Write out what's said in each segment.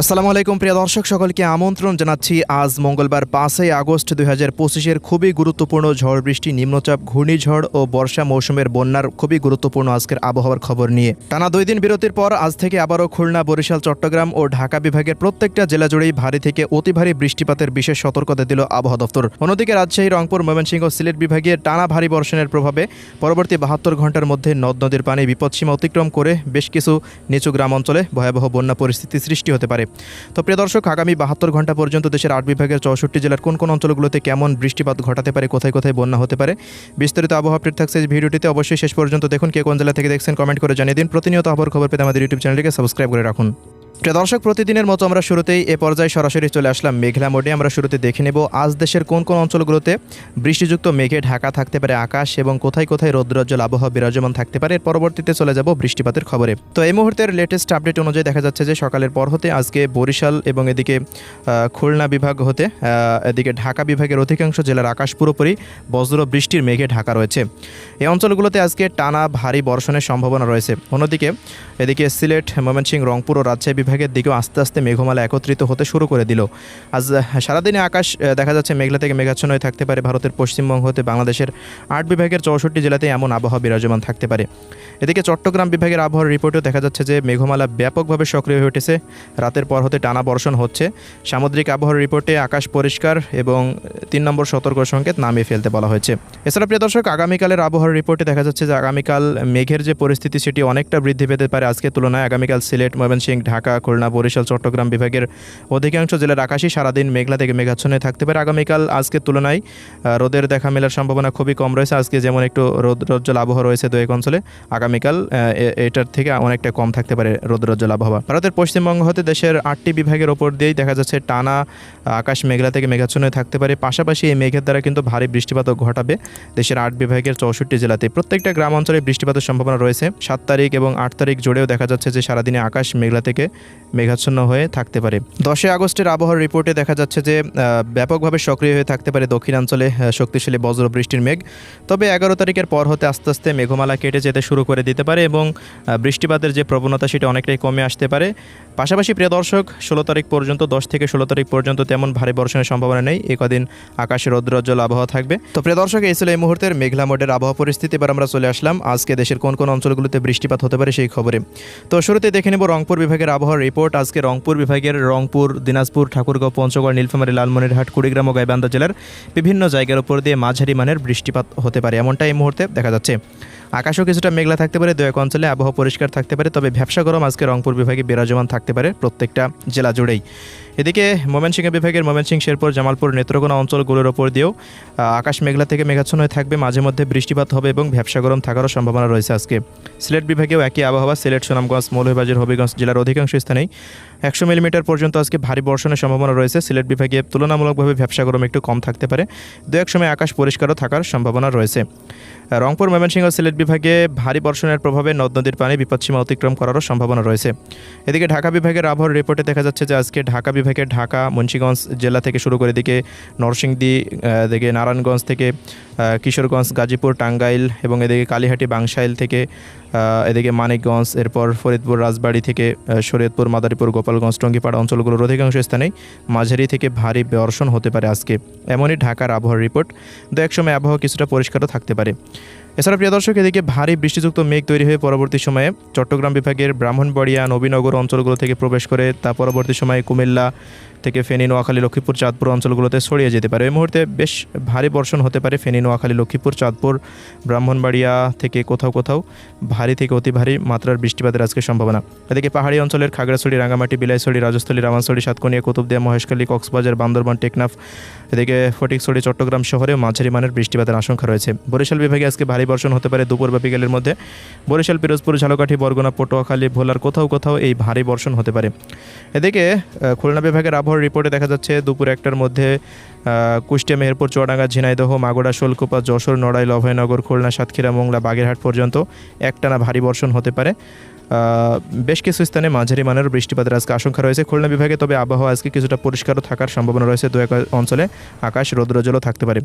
আসসালামু আলাইকুম, প্রিয় দর্শক, সকলকে আমন্ত্রণ জানাচ্ছি। আজ মঙ্গলবার পাঁচই আগস্ট দুই হাজার পঁচিশের খুবই গুরুত্বপূর্ণ ঝড় বৃষ্টি, নিম্নচাপ, ঘূর্ণিঝড় ও বর্ষা মৌসুমের বন্যার খুবই গুরুত্বপূর্ণ আজকের আবহাওয়ার খবর নিয়ে। টানা দুই দিন বিরতির পর আজ থেকে আবারও খুলনা, বরিশাল, চট্টগ্রাম ও ঢাকা বিভাগের প্রত্যেকটা জেলা জুড়েই ভারী থেকে অতি ভারী বৃষ্টিপাতের বিশেষ সতর্কতা দিল আবহাওয়া দপ্তর। অন্যদিকে রাজশাহী, রংপুর, ময়মনসিংহ ও সিলেট বিভাগে টানা ভারী বর্ষণের প্রভাবে পরবর্তী বাহাত্তর ঘণ্টার মধ্যে নদ নদীর পানি বিপদসীমা অতিক্রম করে বেশ কিছু নিচু গ্রাম অঞ্চলে ভয়াবহ বন্যা পরিস্থিতি সৃষ্টি হতে পারে। তো প্রিয় দর্শক, আগামী বাহাত্তর ঘণ্টা পর্যন্ত দেশের আট বিভাগের চৌষট্টি জেলার কোন কোন অঞ্চলগুলোতে কেমন বৃষ্টিপাত ঘটাতে পারে, কোথায় কোথায় বন্যা হতে পারে, বিস্তারিত আবহাওয়া আপডেট থাকছে এই ভিডিওটিতে। অবশ্যই শেষ পর্যন্ত দেখুন, কে কোন জেলা থেকে দেখছেন কমেন্ট করে জানিয়ে দিন। প্রতিনিয়ত আবহাওয়ার খবর পেতে আমাদের ইউটিউব চ্যানেলটিকে সাবস্ক্রাইব করে রাখুন। প্রিয় দর্শক, প্রতিদিনের মতো আমরা শুরুতেই এ পর্যায়ে সরাসরি চলে আসলাম মেঘলা মোডে। আমরা শুরুতে দেখে নেব, আজ দেশের কোন কোন অঞ্চলগুলোতে বৃষ্টিযুক্ত মেঘে ঢাকা থাকতে পারে আকাশ এবং কোথায় কোথায় রৌদ্রজ্জ্বল আবহাওয়া বিরাজমান থাকতে পারে। এর পরবর্তীতে চলে যাব বৃষ্টিপাতের খবরে। তো এই মুহূর্তের লেটেস্ট আপডেট অনুযায়ী দেখা যাচ্ছে যে, সকালের পর হতে আজকে বরিশাল এবং এদিকে খুলনা বিভাগ হতে এদিকে ঢাকা বিভাগের অধিকাংশ জেলার আকাশ পুরোপুরি বজ্র বৃষ্টির মেঘে ঢাকা রয়েছে। এই অঞ্চলগুলোতে আজকে টানা ভারী বর্ষণের সম্ভাবনা রয়েছে। অন্যদিকে, এদিকে সিলেট, ময়মনসিংহ, রংপুর ও রাজশাহী বিভাগের দিকেও আস্তে আস্তে মেঘমালা একত্রিত হতে শুরু করে দিল। আজ সারাদিনে আকাশ দেখা যাচ্ছে মেঘলা থেকে মেঘাচ্ছন্ন হয়ে থাকতে পারে। ভারতের পশ্চিমবঙ্গ হতে বাংলাদেশের আট বিভাগের চৌষট্টি জেলাতে এমন আবহাওয়া বিরাজমান থাকতে পারে। এদিকে চট্টগ্রাম বিভাগের আবহাওয়ার রিপোর্টেও দেখা যাচ্ছে যে, মেঘমালা ব্যাপকভাবে সক্রিয় হয়ে উঠেছে। রাতের পর হতে টানা বর্ষণ হচ্ছে। সামুদ্রিক আবহাওয়ার রিপোর্টে আকাশ পরিষ্কার এবং তিন নম্বর সতর্ক সংকেত নামিয়ে ফেলতে বলা হয়েছে। এছাড়া, প্রিয় দর্শক, আগামীকালের আবহাওয়ার রিপোর্টে দেখা যাচ্ছে যে, আগামীকাল মেঘের যে পরিস্থিতি, সেটি অনেকটা বৃদ্ধি পেতে পারে। আজকের তুলনায় আগামীকাল সিলেট, ময়মনসিংহ, ঢাকা খুলনা, বরিশাল, চট্টগ্রাম বিভাগের অধিকাংশ জেলার আকাশই সারাদিন মেঘলা থেকে মেঘাচ্ছন্ন থাকতে পারে। আগামীকাল আজকের তুলনায় রোদের দেখা মেলার সম্ভাবনা খুবই কম রয়েছে। আজকে যেমন একটু রৌদ্রোজ্জ্বল আবহাওয়া রয়েছে দু এক অঞ্চলে, আগামীকাল এটার থেকে অনেকটা কম থাকতে পারে রৌদ্রোজ্জ্বল আবহাওয়া। ভারতের পশ্চিমবঙ্গ হতে দেশের আটটি বিভাগের ওপর দিয়েই দেখা যাচ্ছে টানা আকাশ মেঘলা থেকে মেঘাচ্ছন্ন থাকতে পারে। পাশাপাশি এই মেঘের দ্বারা কিন্তু ভারী বৃষ্টিপাতও ঘটাবে দেশের আট বিভাগের চৌষট্টি জেলাতে। প্রত্যেকটা গ্রাম অঞ্চলে বৃষ্টিপাতের সম্ভাবনা রয়েছে। সাত তারিখ এবং আট তারিখ জুড়েও দেখা যাচ্ছে যে সারাদিনে আকাশ মেঘলা থেকে মেঘাচ্ছন্ন হয়ে থাকতে পারে। দশই আগস্টের আবহাওয়ার রিপোর্টে দেখা যাচ্ছে যে ব্যাপকভাবে সক্রিয় হয়ে থাকতে পারে দক্ষিণাঞ্চলে শক্তিশালী বজ্র বৃষ্টির মেঘ। তবে এগারো তারিখের পর হতে আস্তে আস্তে মেঘমালা কেটে যেতে শুরু করে দিতে পারে এবং বৃষ্টিপাতের যে প্রবণতা সেটা অনেকটাই কমে আসতে পারে। পাশাপাশি প্রিয় দর্শক, ষোলো তারিখ পর্যন্ত, দশ থেকে ষোলো তারিখ পর্যন্ত তেমন ভারী বর্ষণের সম্ভাবনা নেই। এ কদিন আকাশে রৌদ্রোজ্জ্বল আবহাওয়া থাকবে। তো প্রিয় দর্শক, এই ছিল এই মুহূর্তের মেঘলা মোডের আবহাওয়া পরিস্থিতি। এবার আমরা চলে আসলাম আজকে দেশের কোন কোন অঞ্চলগুলোতে বৃষ্টিপাত হতে পারে সেই খবরে। তো শুরুতে দেখে নেব রংপুর বিভাগের আবহাওয়ার রিপোর্ট। আজকে রংপুর বিভাগের রংপুর, দিনাজপুর, ঠাকুরগাঁও, পঞ্চগড়, নীলফামারী, লালমনিরহাট, কুড়িগ্রাম ও গাইবান্ধা জেলার বিভিন্ন জায়গার উপর দিয়ে মাঝারি মানের বৃষ্টিপাত হতে পারে। এমনটা এই মুহূর্তে দেখা যাচ্ছে। আকাশও কিছুটা মেঘলা থাকতে পারে দু এক অঞ্চলে আবহাওয়া পরিষ্কার থাকতে পারে, তবে ব্যবসা গরম আজকে রংপুর বিভাগে বিরাজমান থাকতে পারে প্রত্যেকটা জেলা জুড়েই। এদিকে ময়মনসিংহ বিভাগের ময়মনসিংহ, শেরপুর, জামালপুর, নেত্রকোনা অঞ্চলগুলোর ওপর দিয়েও আকাশ মেঘলা থেকে মেঘাচ্ছন্ন হয়ে থাকবে, মাঝে মধ্যে বৃষ্টিপাত হবে এবং ব্যবসা গরম থাকারও সম্ভাবনা রয়েছে আজকে। সিলেট বিভাগেও একই আবহাওয়া, সিলেট, সুনামগঞ্জ, মৌলভীবাজার, হবিগঞ্জ জেলার অধিকাংশ স্থানেই। একশো মিলিমিটার পর্যন্ত আজকে ভারী বর্ষণের সম্ভাবনা রয়েছে। সিলেট বিভাগে তুলনামূলকভাবে ব্যবসা গরম একটু কম থাকতে পারে। দু এক সময় আকাশ পরিষ্কারও থাকার সম্ভাবনা রয়েছে। রংপুর, ময়মনসিংহ, সিলেট বিভাগে ভারী বর্ষণের প্রভাবে নদ নদীর পানি বিপদসীমা অতিক্রম করারও সম্ভাবনা রয়েছে। এদিকে ঢাকা বিভাগের আবহাওয়ার রিপোর্টে দেখা যাচ্ছে যে আজকে ঢাকা বিভাগে ঢাকা, মুন্সিগঞ্জ জেলা থেকে শুরু করে এদিকে নরসিংদী এদিকে নারায়ণগঞ্জ থেকে কিশোরগঞ্জ, গাজীপুর, টাঙ্গাইল এবং এদিকে কালীহাটি বাংশাইল থেকে এদিকে মানিকগঞ্জ, এরপর ফরিদপুর, রাজবাড়ি থেকে শরীয়তপুর, মাদারীপুর গোপালগঞ্জ টঙ্গিপাড়া অঞ্চলগুলোর অধিকাংশ স্থানে মাঝারি থেকে ভারী বর্ষণ হতে পারে আজকে। এমনই ঢাকার আবহাওয়ার রিপোর্ট। দু এক সময় আবহাওয়া কিছুটা পরিষ্কারও থাকতে পারে। এছাড়া প্রিয় দর্শক, এদিকে ভারী বৃষ্টিযুক্ত মেঘ তৈরি হয়ে পরবর্তী সময়ে চট্টগ্রাম বিভাগের ব্রাহ্মণবাড়িয়া, নবীনগর অঞ্চলগুলো থেকে প্রবেশ করে তা পরবর্তী সময়ে কুমিল্লা থেকে ফেনী, নোয়াখালী, লক্ষ্মীপুর, চাঁদপুর অঞ্চলগুলোতে ছড়িয়ে যেতে পারে। এই মুহূর্তে বেশ ভারী বর্ষণ হতে পারে ফেনী, নোয়াখালী, লক্ষ্মীপুর, চাঁদপুর, ব্রাহ্মণবাড়িয়া থেকে কোথাও কোথাও। ভারী থেকে অতি ভারী মাত্রার বৃষ্টিপাতের আজকে সম্ভাবনা। এদিকে পাহাড়ি অঞ্চলের খাগড়াছড়ি, রাঙ্গামাটি, বিলাইছড়ি, রাজস্থলী রামানছড়ি সাতকনিয়া, কুতুবদিয়া, মহেশখালী, কক্সবাজার, বান্দরবান, টেকনাফ এদিকে ফটিকছড়ি, চট্টগ্রাম শহরে মাঝারি মানের বৃষ্টিপাতের আশঙ্কা রয়েছে। বরিশাল বিভাগে আজকে ভারী বর্ষণ হতে পারে দুপুর বা বিকেলের মধ্যে। বরিশাল, পিরোজপুর, ঝালকাঠি, বরগুনা, পটুয়াখালী, ভোলার কোথাও কোথাও এই ভারী বর্ষণ হতে পারে। এদিকে খুলনা বিভাগের আবহাওয়ার রিপোর্টে দেখা যাচ্ছে, দুপুর একটার মধ্যে কুষ্টিয়া, মেহেরপুর, চুয়াডাঙ্গা, ঝিনাইদহ, মাগুরা, শোলকুপা, যশোর, নড়াইল, অভয়নগর, খুলনা, সাতক্ষীরা, মোংলা, বাগেরহাট পর্যন্ত একটানা ভারী বর্ষণ হতে পারে। বেশ কিছু স্থানে মাঝারি মানের বৃষ্টিপাতের আজকে আশঙ্কা রয়েছে। খুলনা বিভাগে তবে আবহাওয়া আজকে কিছুটা পরিষ্কারও থাকার সম্ভাবনা রয়েছে। দু এক অঞ্চলে আকাশ রৌদ্রজলও থাকতে পারে।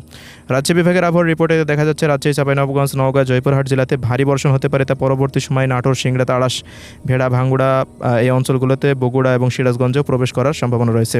রাজ্য বিভাগের আবহাওয়ার রিপোর্টে দেখা যাচ্ছে রাজশাহী চাঁপাইনবাবগঞ্জ, নওগাঁ, জয়পুরহাট জেলাতে ভারী বর্ষণ হতে পারে। তা পরবর্তী সময় নাটোর সিংড়া তাড়াশ ভেড়া, ভাঙ্গুড়া এই অঞ্চলগুলোতে বগুড়া এবং সিরাজগঞ্জেও প্রবেশ করার সম্ভাবনা রয়েছে।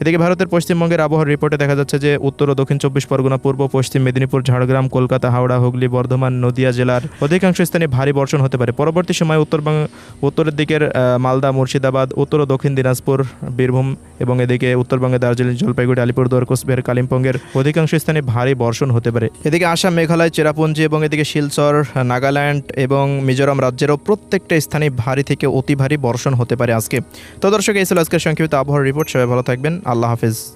এদিকে ভারতের পশ্চিমবঙ্গের আবহাওয়ার রিপোর্টে দেখা যাচ্ছে যে উত্তর ও দক্ষিণ চব্বিশ পরগনা, পূর্ব, পশ্চিম মেদিনীপুর, ঝাড়গ্রাম, কলকাতা, হাওড়া, হুগলি, বর্ধমান, নদিয়া জেলার অধিকাংশ স্থানে ভারী বর্ষণ হতে পারে। পরবর্তী সময় উত্তরবঙ্গ উত্তরের দিকের মালদা, মুর্শিদাবাদ, উত্তর ও দক্ষিণ দিনাজপুর, বীরভূম এবং এদিকে উত্তরবঙ্গে দার্জিলিং, জলপাইগুড়ি, আলিপুরদুয়ার, কোচবিহার, কালিম্পংয়ের অধিকাংশ স্থানে ভারী বর্ষণ হতে পারে। এদিকে আসাম, মেঘালয়, চেরাপুঞ্জি এবং এদিকে শিলচর, নাগাল্যান্ড এবং মিজোরাম রাজ্যেরও প্রত্যেকটা স্থানে ভারী থেকে অতি ভারী বর্ষণ হতে পারে আজকে। তো দর্শক, এই ছিল আজকের সংক্ষিপ্ত আবহাওয়ার রিপোর্ট। সবাই ভালো থাকবেন। আল্লাহ হাফিজ।